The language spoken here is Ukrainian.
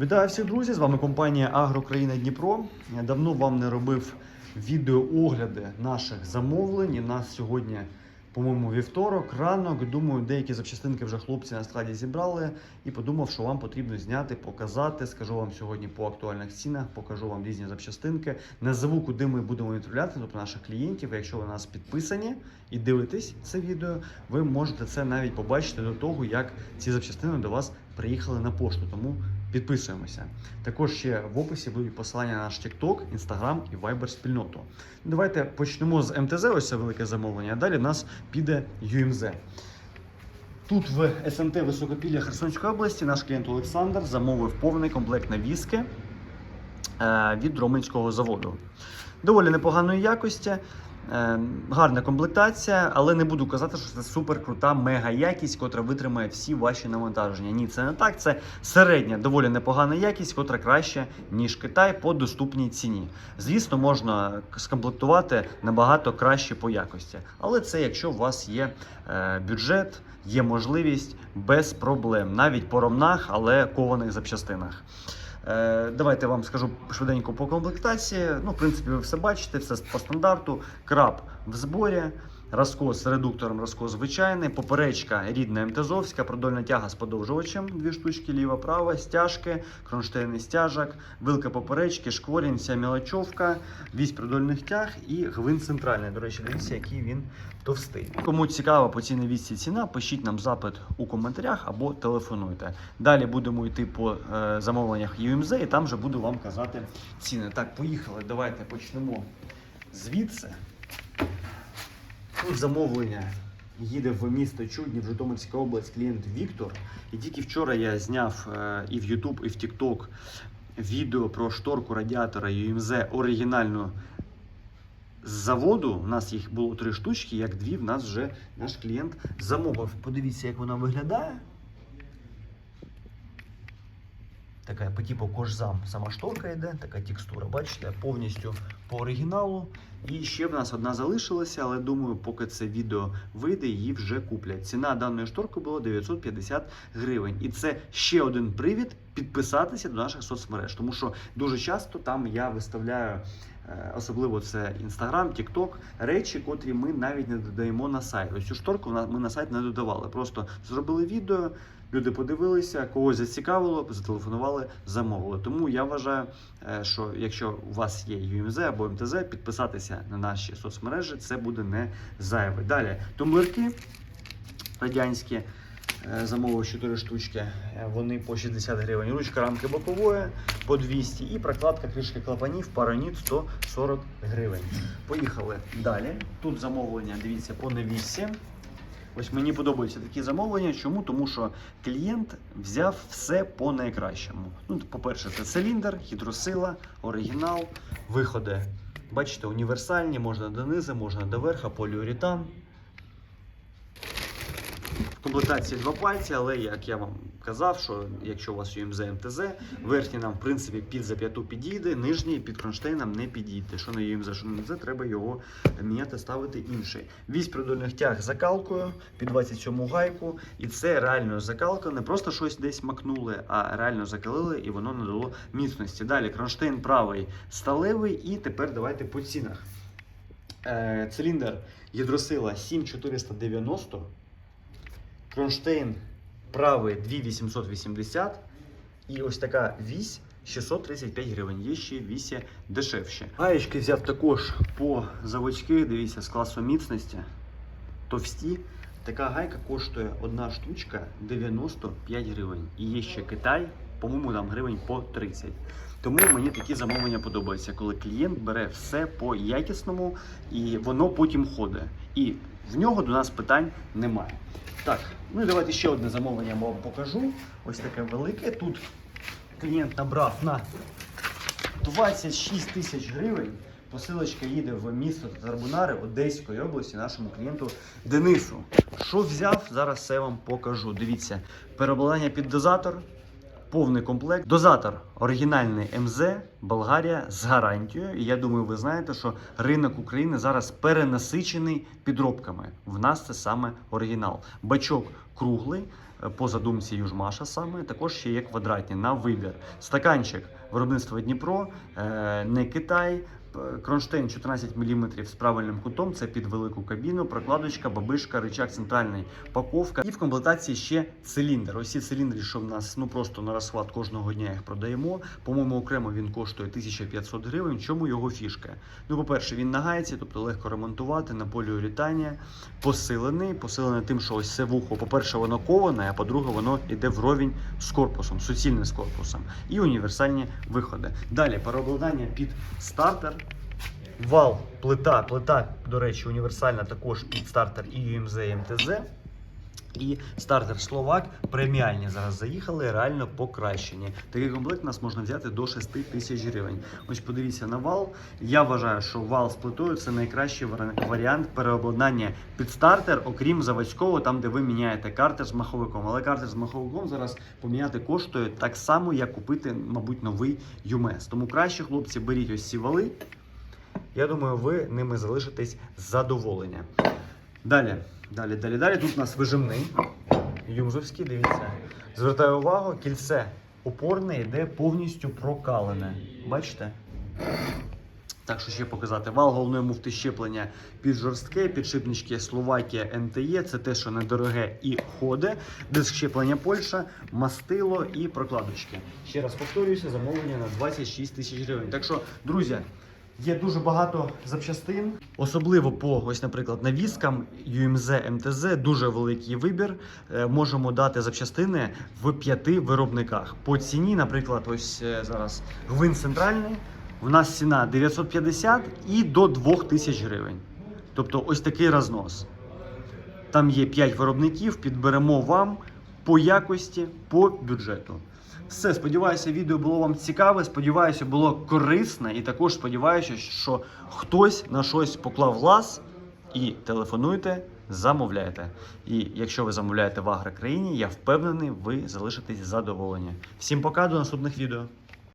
Вітаю всіх друзі! З вами компанія Агрокраїна Дніпро. Я давно вам не робив відеоогляди наших замовлень. І нас сьогодні, по-моєму, вівторок, ранок. Думаю, деякі запчастинки вже хлопці на складі зібрали і подумав, що вам потрібно зняти, показати. Скажу вам сьогодні по актуальних цінах, покажу вам різні запчастинки. Назову, куди ми будемо відправляти, тобто наших клієнтів. Якщо ви на нас підписані і дивитесь це відео, ви можете це навіть побачити до того, як ці запчастини до вас приїхали на пошту. Тому Підписуємося. Також ще в описі будуть посилання на наш TikTok, Instagram і Viber спільноту. Давайте почнемо з МТЗ, ось це велике замовлення, а далі в нас піде ЮМЗ. Тут в СМТ Високопілля Херсонської області наш клієнт Олександр замовив повний комплект навіски е, від Роменського заводу. Доволі непоганої якості. Е, Гарна комплектація, але не буду казати, що це супер крута мега якість, котра витримає всі ваші навантаження. Ні, це не так. Це середня, доволі непогана якість, котра краще, ніж Китай по доступній ціні. Звісно, можна скомплектувати набагато краще по якості. Але це якщо у вас є е, бюджет, є можливість без проблем, навіть по ромнах, але кованих запчастинах. Е, Давайте вам скажу швиденько по комплектації. Ну, в принципі, ви все бачите, все по стандарту. Краб в зборі, розкос редуктором, розкос звичайний, поперечка рідна МТЗовська, продольна тяга з подовжувачем, дві штучки, ліва, права, стяжки, кронштейний стяжок, вилка поперечки, шкворінь, вся мілочовка, вісь продольних тяг і гвинт центральний. До речі, дивіться, який він товстий. Кому цікаво по цій вісці ціна, пишіть нам запит у коментарях або телефонуйте. Далі будемо йти по е, замовленнях ЮМЗ і там вже буду вам казати ціни. Так, поїхали. Давайте почнемо звідси. Тут замовлення їде в місто Чудні в Житомирська область клієнт Віктор. І тільки вчора я зняв е, і в YouTube, і в TikTok відео про шторку радіатора UMZ оригінальну з заводу. У нас їх було три штучки, як дві в нас вже наш клієнт замовив. Подивіться, як вона виглядає. Така по типу кожзам сама шторка йде, така текстура, бачите, повністю по оригіналу. І ще в нас одна залишилася, але думаю, поки це відео вийде, її вже куплять. Ціна даної шторки була 950 гривень. І це ще один привід підписатися до наших соцмереж, тому що дуже часто там я виставляю. е, Особливо це Інстаграм, Тікток, речі, котрі ми навіть не додаємо на сайт. Ось цю шторку ми на сайт не додавали. Просто зробили відео, люди подивилися, когось зацікавило, зателефонували, замовили. Тому я вважаю, е, що якщо у вас є UMZ або МТЗ, підписатися на наші соцмережі це буде не зайве. Далі тумблерки радянські. е, Замовив 4 штучки, е, вони по 60 гривень. Ручка рамки бокової по 200 і прокладка кришки клапанів параніт 140 гривень. Поїхали далі. Тут замовлення, дивіться, по невісі. Ось мені подобаються такі замовлення. Чому? Тому що клієнт взяв все по найкращому. Ну, по-перше, це циліндр, гідросила, оригінал, виходи. Бачите, універсальні, можна донизу, можна до верха, поліуретан. В комплектації два пальці, але як я вам казав, що якщо у вас UMZ МТЗ, верхній нам в принципі під зап'яту підійде, нижній під кронштейном не підійде. Що на UMZ, що на МТЗ, треба його міняти, ставити інший. Вісь придольних тяг закалкою під 27 гайку, і це реально закалка, не просто щось десь макнули, а реально закалили і воно надало міцності. Далі кронштейн правий сталевий, і тепер давайте по цінах. Е, циліндр гідросила 7490. Кронштейн правий 2880 і ось така вісь 635 гривень. Є ще вісі дешевші. Гаєчки взяв також по заводськи, дивіться, з класу міцності. Товсті. Така гайка коштує одна штучка 95 гривень. І є ще Китай, по-моєму, там гривень по 30. Тому мені такі замовлення подобаються, коли клієнт бере все по якісному і воно потім ходить. І в нього до нас питань немає. Так, ну і давайте ще одне замовлення я вам покажу. Ось таке велике. Тут клієнт набрав на 26 тисяч гривень. Посилочка їде в місто Татарбунари Одеської області нашому клієнту Денису. Що взяв? Зараз все вам покажу. Дивіться, переобладнання під дозатор, повний комплект. Дозатор оригінальний МЗ Болгарія з гарантією. І я думаю, ви знаєте, що ринок України зараз перенасичений підробками. В нас це саме оригінал. Бачок круглий. е, По задумці Южмаша саме також ще є квадратні на вибір. Стаканчик виробництва Дніпро, е, не Китай. П- Кронштейн 14 мм з правильним кутом, це під велику кабіну, прокладочка, бабишка, рычаг центральний, паковка. І в комплектації ще циліндр. Ось ці циліндри, що в нас ну просто на розхват кожного дня їх продаємо. По-моєму, окремо він коштує 1500 гривень. Чому його фішка? Ну, по-перше, він на гайці, тобто легко ремонтувати на поліуретані, посилений, посилений тим, що ось це вухо, по-перше, воно коване, а по-друге, воно йде вровень з корпусом, суцільне з корпусом. І універсальні виходи. Далі переобладнання під стартер. Вал, плита, плита, до речі, універсальна також під стартер і UMZ, і МТЗ. І стартер Словак преміальні зараз заїхали, реально покращені. Такий комплект у нас можна взяти до 6 тисяч гривень. Ось подивіться на вал. Я вважаю, що вал з плитою це найкращий варіант переобладнання під стартер, окрім заводського, там де ви міняєте картер з маховиком. Але картер з маховиком зараз поміняти коштує так само, як купити, мабуть, новий ЮМЕС. Тому краще, хлопці, беріть ось ці вали. Я думаю, ви ними залишитесь задоволені. Далі, далі, далі, далі. Тут у нас вижимний. Юмзовський, дивіться. Звертаю увагу, кільце опорне йде повністю прокалене. Бачите? Так що ще показати. Вал головної муфти щеплення під жорстке, підшипнички Словакія НТЄ. Це те, що недороге і ходить. Диск щеплення Польща, мастило і прокладочки. Ще раз повторююся, замовлення на 26 тисяч гривень. Так що, друзі. Є дуже багато запчастин, особливо по ось, наприклад, навіскам UMZ MTZ, дуже великий вибір. Е, Можемо дати запчастини в п'яти виробниках. По ціні, наприклад, ось е, зараз гвинт центральний. У нас ціна 950 і до 2000 гривень. Тобто ось такий рознос. Там є 5 виробників, підберемо вам по якості, по бюджету. Все, сподіваюся, відео було вам цікаве. Сподіваюся, було корисне, і також сподіваюся, що хтось на щось поклав лаз і телефонуйте, замовляйте. І якщо ви замовляєте в Агрокраїні, я впевнений, ви залишитесь задоволені. Всім пока, до наступних відео.